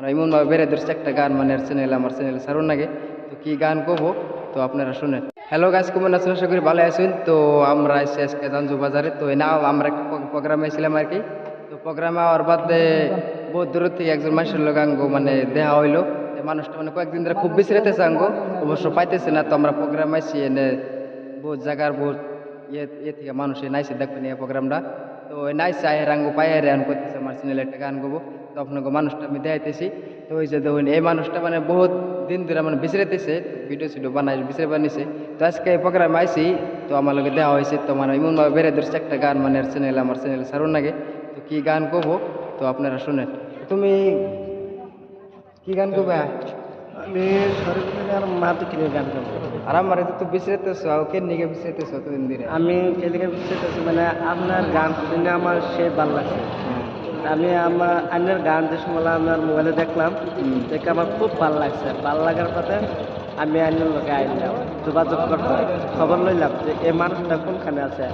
মানে এমনভাবে বেড়ে ধরছে একটা গান মানে চ্যানেল আমার চ্যানেল সারুন নাগে তো কি গান করব তো আপনারা শুনেন। হ্যালো গাছ কেমন আছেন আশা করি ভালো আছেন? তো আমরা এসে আজকে জানজু বাজারে। তো না আমরা একটা প্রোগ্রামে ছিলাম আর কি। তো প্রোগ্রামে আওয়ার বাদে বহুত দূর থেকে একজন মানুষের লোক আঙ্গো মানে দেখা হইল। মানুষটা মানে কয়েকদিন ধরে খুব বেশি রেতেছে আঙ্গো, অবশ্য পাইতেছে না। তো আমরা প্রোগ্রাম আইসি এনে বহুত জায়গার বহুত ইয়ে ইয়ে থেকে মানুষ নাইছে দেখবেন এই প্রোগ্রামটা। তো নাইছে আয় রাঙ্গো পায়ে রান করতেছে, আমার চ্যানেলে একটা গান গাবো তো আপনাকে মানুষটা আমি দেখাইতেছি। তো ওই যে দেখুন এই মানুষটা মানে বহুত দিন ধরে মানে বিচরেতেছে ভিডিও সিডিও বানাই বিচরে বানিয়েছে। তো আজকে এই প্রোগ্রামে আইসি তো আমার লগে দেওয়া হয়েছে তো মানে এমনভাবে বেড়ে ধরছে একটা গান মানে চ্যানেল আমার চ্যানেল সারুন নাগে তো কি গান করব? তো আপনারা শুনেন। তুমি কি গান করবে? আমি সরকার মাহাতো কিনে গান গাবো আর আমার এটা তো বিচরেতেছ কে নিকে বিচরেতেছ অতদিন ধরে। আমি এদিকে বুঝতেছি মানে আপনার গান শুনে আমার সে ভালো লাগছে। আমি আমার আন্যের গান যে সময় আপনার মোবাইলে দেখলাম দেখে আমার খুব ভালো লাগছে। ভালো লাগার পথে আমি আন্যের লোকে আইলাম যোগাযোগ করতে খবর লইলাম যে এই মানুষটা কোনখানে আছে?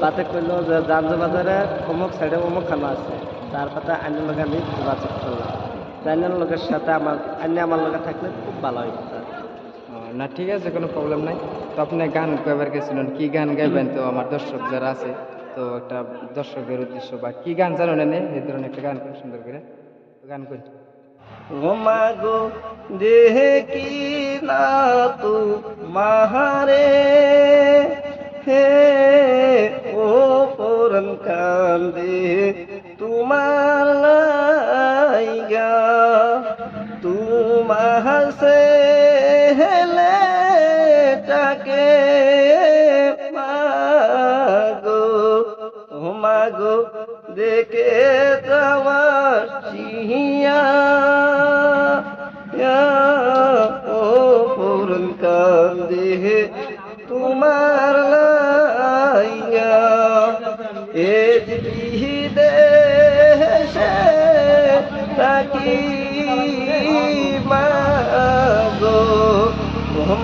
তাতে কইলো যে জানজো বাজারে অমুক সাইডে অমুক খানা আছে। তার পাতে আন্যের লোকে আমি যোগাযোগ করলাম। আন্যের লোকের সাথে আমার আন্য আমার লোকে থাকলে খুব ভালো হইতো না ঠিক আছে কোনো প্রবলেম নাই। তো আপনি গান গাইবার গেছিলেন? কি গান গাইবেন? তো আমার দর্শক যারা আছে তো একটা দর্শকের উদ্দেশ্য বা কি গান জানো না এই ধরনের একটা গান খুব সুন্দর করে। গান করি গো দেহে কি না তু মাহারে। হে, ও পরম কান্দে। মাগো দেখে তোমার চিহিয়া ও পূরণ কান্দে তোমার লাইয়া। এ দেশে থাকি মাগো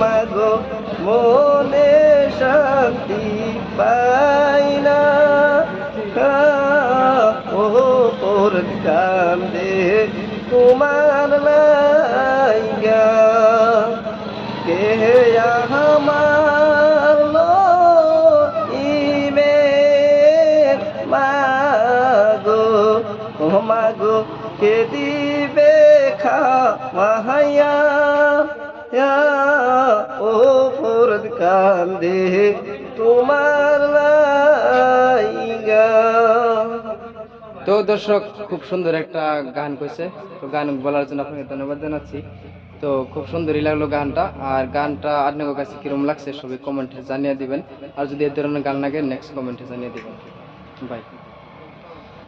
মাগো মনে শান্তি পাই। তোমার লাইগা। কে আমার ইমে মাগো মাগো কে দিবে খাওয়াইয়া? ও ফরদ কান্দে তো দর্শক, খুব সুন্দর একটা গান কইছে। তো গান বলার জন্য আপনাকে ধন্যবাদ জানাচ্ছি। তো খুব সুন্দরই লাগল গানটা, আর গানটা আপনাদের কাছে কিরম লাগছে সবাই কমেন্টে জানিয়ে দিবেন। আর যদি এ ধরনের গান লাগে নেক্সট কমেন্টে জানিয়ে দিবেন। বাই